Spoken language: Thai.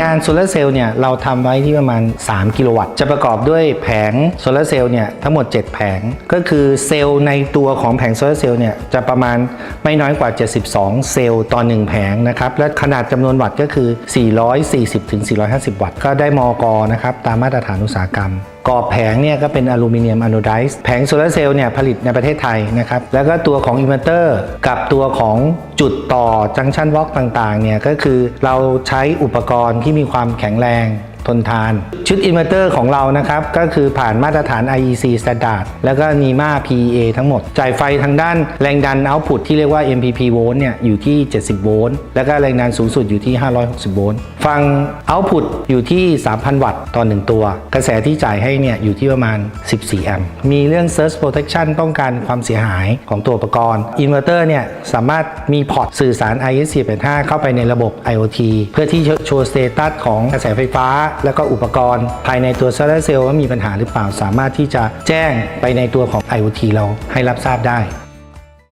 งานโซลาร์เซลล์เนี่ยเราทำไว้ที่ประมาณ 3 กิโลวัตต์ จะประกอบด้วยแผงโซลาร์เซลล์เนี่ยทั้งหมด 7 แผง ก็คือเซลล์ในตัวของแผงโซลาร์เซลล์เนี่ยจะประมาณไม่น้อยกว่า 72 เซลล์ต่อ 1 แผงนะครับ และขนาดจำนวนวัตต์ก็คือ 440ถึง450 วัตต์ ก็ได้มอกนะครับตามมาตรฐานอุตสาหกรรม กรอบแผงเนี่ยก็เป็นอลูมิเนียมอะโนไดซ์แผงโซลาร์เซลล์เนี่ยผลิตในประเทศไทยนะครับ แล้วก็ตัวของอินเวอร์เตอร์กับตัวของจุดต่อจังชันวอล์กต่างๆเนี่ยก็คือเราใช้อุปกรณ์ที่มีความแข็งแรง ทนทาน ชุดอินเวอร์เตอร์ของเรานะครับ ก็คือผ่านมาตรฐาน IEC Standard แล้วก็ NEMA PEA ทั้งหมด จ่ายไฟทางด้านแรงดันเอาต์พุตที่เรียกว่า MPP โวลต์เนี่ยอยู่ที่ 70 โวลต์แล้วก็แรงดันสูงสุดอยู่ที่ 560 โวลต์ฟังเอาต์พุตอยู่ที่ 3,000 วัตต์ต่อ1ตัว กระแสที่จ่ายให้เนี่ยอยู่ที่ประมาณ 14 แอมป์มีเรื่อง Surge Protection ป้องกันความเสียหายของตัวอุปกรณ์อินเวอร์เตอร์เนี่ยสามารถมีพอร์ตสื่อสาร IS485 เข้าไปในระบบ IoT เพื่อที่โชว์สเตตัสของกระแสไฟฟ้าแล้วก็อุปกรณ์ ภายในตัวโซลาร์เซลล์ว่ามีปัญหาหรือเปล่า สามารถที่จะแจ้งไปในตัวของ IoT เราให้รับทราบได้